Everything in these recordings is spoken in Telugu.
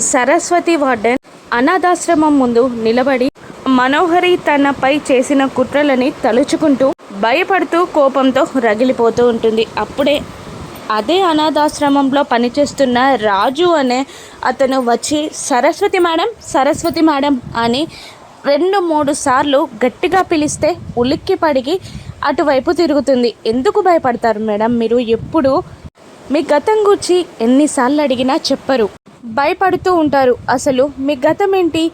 సరస్వతి వార్డెన్ అనాథాశ్రమం ముందు నిలబడి మనోహరి తనపై చేసిన కుట్రలని తలుచుకుంటూ భయపడుతూ కోపంతో రగిలిపోతూ ఉంటుంది. అప్పుడే అదే అనాథాశ్రమంలో పనిచేస్తున్న రాజు అనే అతను వచ్చి సరస్వతి మేడం సరస్వతి మేడం అని రెండు మూడు సార్లు గట్టిగా పిలిస్తే ఉలిక్కి పడిగి అటువైపు తిరుగుతుంది. ఎందుకు భయపడతారు మేడం? మీరు ఎప్పుడు మీ గతం గురించి ఎన్నిసార్లు అడిగినా చెప్పరు. భయపడుతూ ఉంటారు. అసలు మీ గతం ఏంటి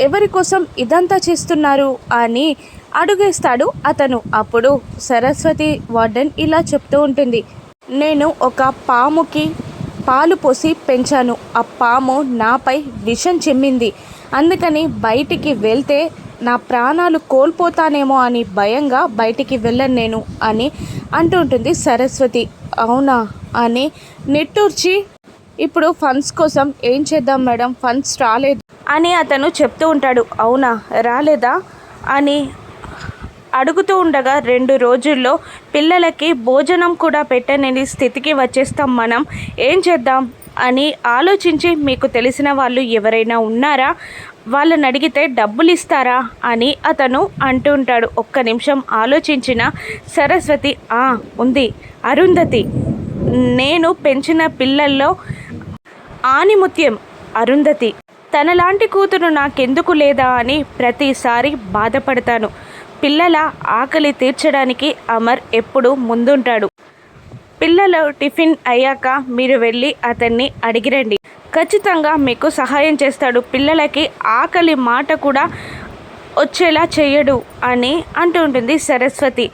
ఎవరి కోసం ఇదంతా చేస్తున్నారు? అని అడుగేస్తాడు అతను. అప్పుడు సరస్వతి వార్డెన్ ఇలా చెప్తూ ఉంటుంది. నేను ఒక పాముకి పాలు పోసి పెంచాను. ఆ పాము నాపై విషం చెమ్మింది. అందుకని బయటికి వెళ్తే నా ప్రాణాలు కోల్పోతానేమో అని భయంగా బయటికి వెళ్ళను నేను అని అంటుంటుంది సరస్వతి. అవునా అని నిట్టూర్చి ఇప్పుడు ఫండ్స్ కోసం ఏం చేద్దాం మేడం? ఫండ్స్ రాలేదు. అని అతను చెప్తూ ఉంటాడు. అవునా? రాలేదా? అని అడుగుతూ ఉండగా రెండు రోజుల్లో పిల్లలకి భోజనం కూడా పెట్టలేని స్థితికి వచ్చేస్తాం మనం. ఏం చేద్దాం? అని ఆలోచించి మీకు తెలిసిన వాళ్ళు ఎవరైనా ఉన్నారా? వాళ్ళని అడిగితే డబ్బులు ఇస్తారా అని అతను అంటుంటాడు ఒక్క నిమిషం ఆలోచించిన సరస్వతి "ఆ, ఉంది. అరుంధతి నేను పెంచిన పిల్లల్లో ఆనిముత్యం అరుంధతి. తనలాంటి కూతురు నాకెందుకు లేదా అని ప్రతిసారి బాధపడతాను. పిల్లల ఆకలి తీర్చడానికి అమర్ ఎప్పుడు ముందుంటాడు. పిల్లలు టిఫిన్ అయ్యాక మీరు వెళ్ళి అతన్ని అడిగిరండి ఖచ్చితంగా మీకు సహాయం చేస్తాడు. పిల్లలకి ఆకలి మాట కూడా వచ్చేలా చేయడు అని అంటుంటుంది సరస్వతి.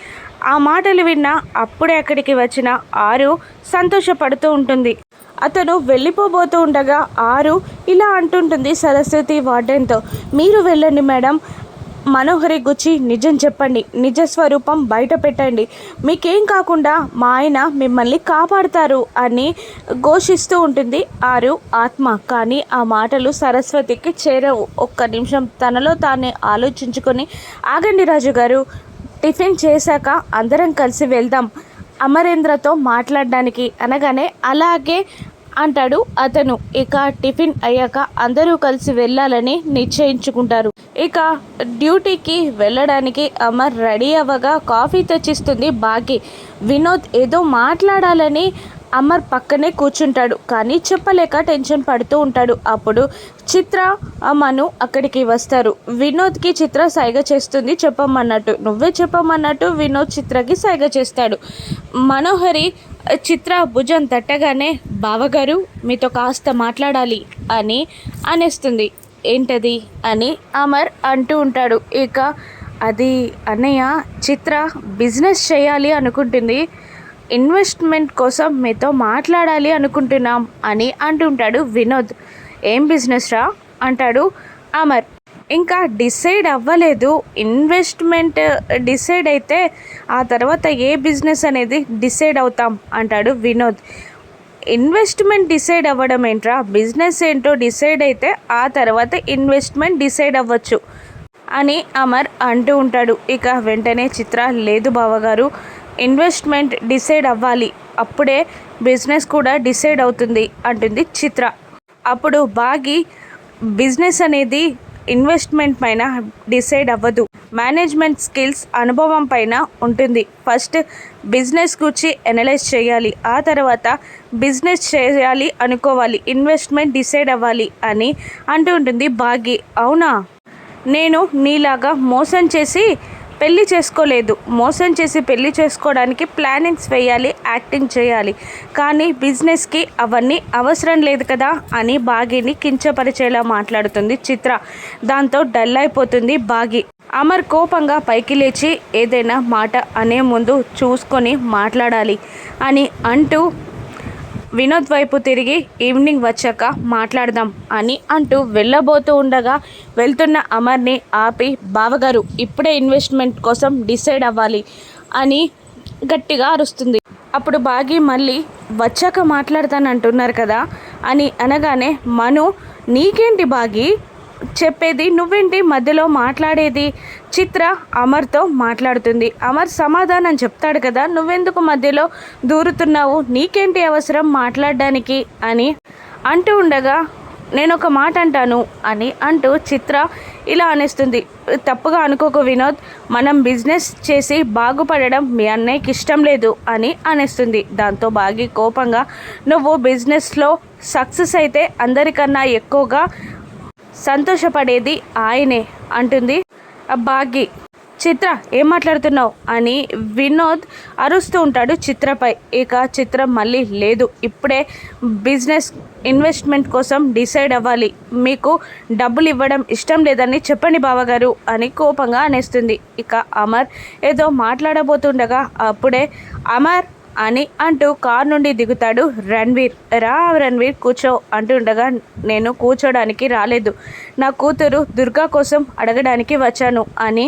ఆ మాటలు విన్న అప్పుడే అక్కడికి వచ్చిన ఆరు సంతోషపడుతూ ఉంటుంది. అతను వెళ్ళిపోబోతూ ఉండగా ఆరు ఇలా అంటుంటుంది సరస్వతి వార్డెన్తో. మీరు వెళ్ళండి మేడం. మనోహరి గుచ్చి నిజం చెప్పండి నిజ స్వరూపం బయట పెట్టండి. మీకేం కాకుండా మా ఆయన మిమ్మల్ని కాపాడుతారు అని ఘోషిస్తూ ఉంటుంది ఆరు ఆత్మ. కానీ ఆ మాటలు సరస్వతికి చేరవు. ఒక్క నిమిషం తనలో తానే ఆలోచించుకొని ఆగండి రాజు గారు టిఫిన్ చేశాక అందరం కలిసి వెళ్దాం అమరేంద్రతో మాట్లాడడానికి అనగానే అలాగే అంటాడు అతను. ఇక టిఫిన్ అయ్యాక అందరూ కలిసి వెళ్ళాలని నిశ్చయించుకుంటారు. ఇక డ్యూటీకి వెళ్ళడానికి అమర్ రెడీ అవ్వగా కాఫీ తెచ్చిస్తుంది బాగి వినోద్ ఏదో మాట్లాడాలని అమర్ పక్కనే కూర్చుంటాడు. కానీ చెప్పలేక టెన్షన్ పడుతూ ఉంటాడు. అప్పుడు చిత్ర అమ్మను అక్కడికి వస్తారు. వినోద్కి చిత్ర సైగ చేస్తుంది చెప్పమన్నట్టు. నువ్వే చెప్పమన్నట్టు వినోద్ చిత్రకి సైగ చేస్తాడు. మనోహరి చిత్ర భుజం తట్టగానే బావగారు మీతో కాస్త మాట్లాడాలి అని అనేస్తుంది. ఏంటది అని అమర్ అంటూ ఉంటాడు. ఇక అది అన్నయ్య చిత్ర బిజినెస్ చేయాలి అనుకుంటుంది. ఇన్వెస్ట్మెంట్ కోసం మీతో మాట్లాడాలి అనుకుంటున్నాం అని అంటుంటాడు వినోద్. ఏం బిజినెస్ రా? అంటాడు అమర్. ఇంకా డిసైడ్ అవ్వలేదు. ఇన్వెస్ట్మెంట్ డిసైడ్ అయితే ఆ తర్వాత ఏ బిజినెస్ అనేది డిసైడ్ అవుతాం అంటాడు వినోద్. ఇన్వెస్ట్మెంట్ డిసైడ్ అవ్వడం ఏంట్రా? బిజినెస్ ఏంటో డిసైడ్ అయితే ఆ తర్వాత ఇన్వెస్ట్మెంట్ డిసైడ్ అవ్వచ్చు అని అమర్ అంటూ ఉంటాడు. ఇక వెంటనే చిత్ర లేదు బావగారు ఇన్వెస్ట్మెంట్ డిసైడ్ అవ్వాలి. అప్పుడే బిజినెస్ కూడా డిసైడ్ అవుతుంది అంటుంది చిత్ర. అప్పుడు బాగి బిజినెస్ అనేది ఇన్వెస్ట్మెంట్ పైన డిసైడ్ అవ్వదు. మేనేజ్మెంట్ స్కిల్స్ అనుభవం పైన ఉంటుంది. ఫస్ట్ బిజినెస్ గురించి అనలైజ్ చేయాలి. ఆ తర్వాత బిజినెస్ చేయాలి అనుకోవాలి. ఇన్వెస్ట్మెంట్ డిసైడ్ అవ్వాలి అని అంటూ ఉంటుంది బాగి అవునా? నేను నీలాగా మోసం చేసి పెళ్ళి చేసుకోలేదు. మోసం చేసి పెళ్ళి చేసుకోవడానికి ప్లానింగ్స్ వేయాలి యాక్టింగ్ చేయాలి. కానీ బిజినెస్కి అవన్నీ అవసరం లేదు కదా అని బాగీని కించపరిచేలా మాట్లాడుతుంది చిత్ర. దాంతో డల్ అయిపోతుంది బాగి. అమర్ కోపంగా పైకి లేచి ఏదైనా మాట అనే ముందు చూసుకొని మాట్లాడాలి అని అంటూ వినోద్ వైపు తిరిగి ఈవినింగ్ వచ్చాక మాట్లాడదాం అని అంటూ వెళ్ళబోతూ ఉండగా వెళ్తున్న అమర్ని ఆపి బావగారు ఇప్పుడే ఇన్వెస్ట్మెంట్ కోసం డిసైడ్ అవ్వాలి అని గట్టిగా అరుస్తుంది. అప్పుడు బాగి మళ్ళీ వచ్చాక మాట్లాడతానంటున్నారు కదా అని అనగానే మను నీకేంటి బాగి? చెప్పేది నువ్వేంటి మధ్యలో మాట్లాడేది? చిత్ర అమర్తో మాట్లాడుతుంది. అమర్ సమాధానం చెప్తాడు కదా నువ్వెందుకు మధ్యలో దూరుతున్నావు? నీకేంటి అవసరం మాట్లాడడానికి అని అంటూ ఉండగా నేను ఒక మాట అంటాను అని అంటూ చిత్ర ఇలా అనేస్తుంది. తప్పుగా అనుకోకు వినోద్ మనం బిజినెస్ చేసి బాగుపడడం మీ అన్నయ్యకి ఇష్టం లేదు అని అనేస్తుంది. దాంతో బాగి కోపంగా నువ్వు బిజినెస్లో సక్సెస్ అయితే అందరికన్నా ఎక్కువగా సంతోషపడేది ఆయనే అంటుంది. ఆ బాగి చిత్ర ఏం మాట్లాడుతున్నావు? అని వినోద్ అరుస్తూ ఉంటాడు చిత్రపై. ఇక చిత్ర మళ్ళీ లేదు ఇప్పుడే బిజినెస్ ఇన్వెస్ట్మెంట్ కోసం డిసైడ్ అవ్వాలి. మీకు డబ్బులు ఇవ్వడం ఇష్టం లేదని చెప్పండి బావగారు అని కోపంగా అనేస్తుంది. ఇక అమర్ ఏదో మాట్లాడబోతుండగా అప్పుడే అమర్ అని అంటూ కార్ నుండి దిగుతాడు రణ్వీర్. రా రణ్వీర్ కూర్చో అంటుండగా నేను కూర్చోడానికి రాలేదు. నా కూతురు దుర్గా కోసం అడగడానికి వచ్చాను అని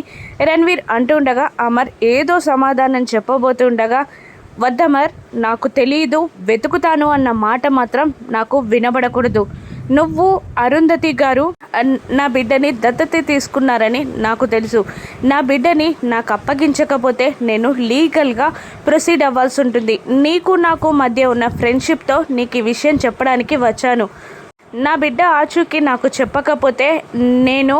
రణ్వీర్ అంటుండగా అమర్ ఏదో సమాధానం చెప్పబోతుండగా వద్దమర్ నాకు తెలియదు వెతుకుతాను అన్న మాట మాత్రం నాకు వినబడకూడదు. నువ్వు అరుంధతి గారు నా బిడ్డని దత్తత తీసుకున్నారని నాకు తెలుసు. నా బిడ్డని నాకు అప్పగించకపోతే నేను లీగల్గా ప్రొసీడ్ అవ్వాల్సి ఉంటుంది. నీకు నాకు మధ్య ఉన్న ఫ్రెండ్షిప్తో నీకు ఈ విషయం చెప్పడానికి వచ్చాను. నా బిడ్డ ఆచూకీ నాకు చెప్పకపోతే నేను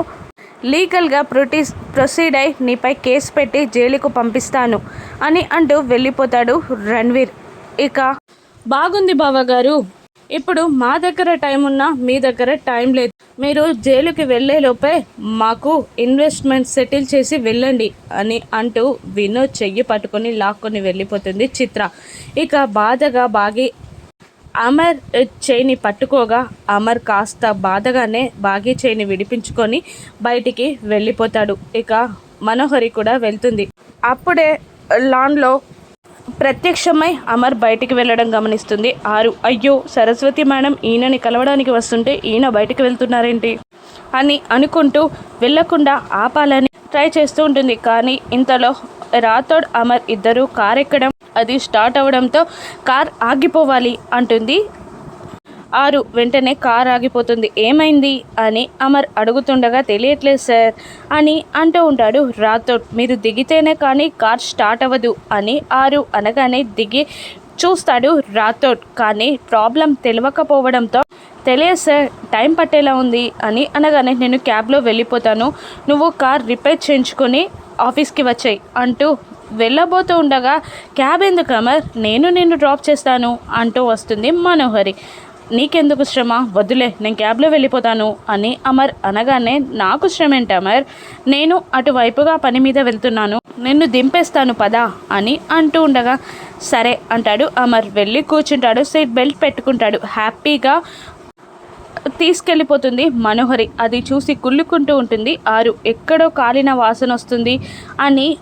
లీగల్గా ప్రొటీస్ ప్రొసీడ్ అయి నీపై కేసు పెట్టి జైలుకు పంపిస్తాను అని అంటూ వెళ్ళిపోతాడు రణ్వీర్. ఇక బాగుంది బావగారు. ఇప్పుడు మా దగ్గర టైం ఉన్నా మీ దగ్గర టైం లేదు. మీరు జైలుకి వెళ్ళే లోపే మాకు ఇన్వెస్ట్మెంట్ సెటిల్ చేసి వెళ్ళండి అని అంటూ వినోద్ చెయ్యి పట్టుకొని లాక్కొని వెళ్ళిపోతుంది చిత్ర. ఇక బాధగా బాగి అమర్ చేయిని పట్టుకోగా అమర్ కాస్త బాధగానే బాగి చేయిని విడిపించుకొని బయటికి వెళ్ళిపోతాడు. ఇక మనోహరి కూడా వెళ్తుంది. అప్పుడే లాన్లో ప్రత్యక్షమై అమర్ బయటికి వెళ్ళడం గమనిస్తుంది. ఆరు అయ్యో సరస్వతి మేడం ఈయనని కలవడానికి వస్తుంటే ఈయన బయటికి వెళ్తున్నారేంటి? అని అనుకుంటూ వెళ్ళకుండా ఆపాలని ట్రై చేస్తూ ఉంటుంది. కానీ ఇంతలో రాథోడ్ అమర్ ఇద్దరు కార్ ఎక్కడం అది స్టార్ట్ అవడంతో కార్ ఆగిపోవాలి అంటుంది. ఆరు వెంటనే కార్ ఆగిపోతుంది. ఏమైంది? అని అమర్ అడుగుతుండగా తెలియట్లేదు సార్. అని అంటూ ఉంటాడు రాథోడ్. మీరు దిగితేనే కానీ కార్ స్టార్ట్ అవ్వదు అని ఆరు అనగానే దిగి చూస్తాడు రాథోడ్. కానీ ప్రాబ్లం తెలియకపోవడంతో తెలియదు సార్. టైం పట్టేలా ఉంది అని అనగానే నేను క్యాబ్లో వెళ్ళిపోతాను. నువ్వు కార్ రిపేర్ చేయించుకొని ఆఫీస్కి వచ్చాయి అంటూ వెళ్ళబోతూ ఉండగా క్యాబ్ ఎందుకు అమర్? నేను నిన్ను డ్రాప్ చేస్తాను అంటూ వస్తుంది మనోహరి. నీకెందుకు శ్రమ? వద్దులే నేను క్యాబ్లో వెళ్ళిపోతాను అని అమర్ అనగానే నాకు శ్రమ ఏంటి అమర్? నేను అటువైపుగా పని మీద వెళ్తున్నాను. నిన్ను దింపేస్తాను పదా అని అంటూ ఉండగా సరే అంటాడు అమర్. వెళ్ళి కూర్చుంటాడు సీట్ బెల్ట్ పెట్టుకుంటాడు. హ్యాపీగా తీసుకెళ్ళిపోతుంది మనోహరి. అది చూసి కుళ్ళుకుంటూ ఉంటుంది. ఆరు ఎక్కడో కాలిన వాసన వస్తుంది అని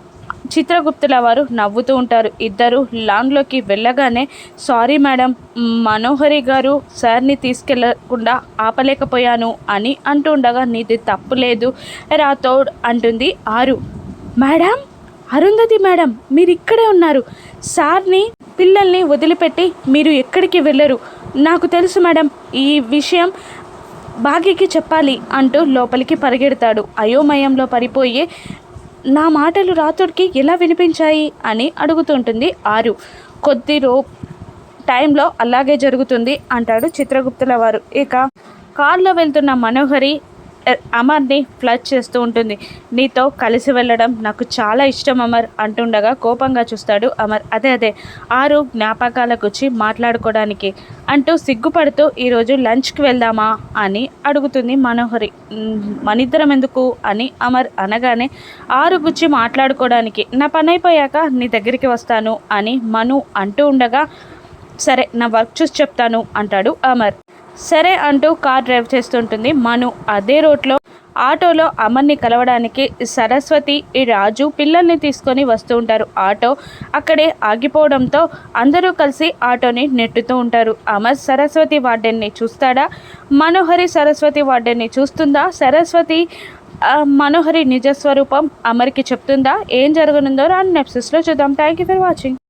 చిత్రగుప్తుల వారు నవ్వుతూ ఉంటారు. ఇద్దరు లాన్లోకి వెళ్ళగానే సారీ మేడం మనోహరి గారు సార్ని తీసుకెళ్ళకుండా ఆపలేకపోయాను అని అంటూ ఉండగా నీది తప్పు లేదు రాథోడ్ అంటుంది ఆరు. మేడం? అరుంధతి మేడం మీరు ఇక్కడే ఉన్నారు. సార్ని పిల్లల్ని వదిలిపెట్టి మీరు ఎక్కడికి వెళ్ళరు. నాకు తెలుసు మేడం ఈ విషయం భాగ్యకి చెప్పాలి అంటూ లోపలికి పరిగెడతాడు. అయోమయంలో పడిపోయే నా మాటలు రాతుడికి ఎలా వినిపించాయి అని అడుగుతుంటుంది ఆరు. కొద్ది రో టైంలో అలాగే జరుగుతుంది అంటాడు చిత్రగుప్తుల వారు. ఇక కారులో వెళ్తున్న మనోహరి అమర్ని ఫ్లడ్ చేస్తూ ఉంటుంది. నీతో కలిసి వెళ్ళడం నాకు చాలా ఇష్టం అమర్ అంటుండగా కోపంగా చూస్తాడు అమర్. అదే అదే ఆరు జ్ఞాపకాలకు వచ్చి మాట్లాడుకోవడానికి అంటూ సిగ్గుపడుతూ ఈరోజు లంచ్కి వెళ్దామా అని అడుగుతుంది మనోహరి. మనిద్దరం ఎందుకు? అని అమర్ అనగానే ఆరు గుచ్చి మాట్లాడుకోవడానికి నా పని అయిపోయాక నీ దగ్గరికి వస్తాను అని మను అంటూ ఉండగా సరే నా వర్క్ చూసి చెప్తాను అంటాడు అమర్. సరే అంటూ కార్ డ్రైవ్ చేస్తుంటుంది మను. అదే రోడ్లో ఆటోలో అమర్ని కలవడానికి సరస్వతి ఈ రాజు పిల్లల్ని తీసుకొని వస్తూ ఉంటారు. ఆటో అక్కడే ఆగిపోవడంతో అందరూ కలిసి ఆటోని నెట్టుతూ ఉంటారు. అమర్ సరస్వతి వార్డెన్ని చూస్తాడా? మనోహరి సరస్వతి వార్డెన్ని చూస్తుందా? సరస్వతి మనోహరి నిజస్వరూపం అమర్కి చెప్తుందా? ఏం జరగనుందో రాను నెప్సిస్లో చూద్దాం. Thank you for watching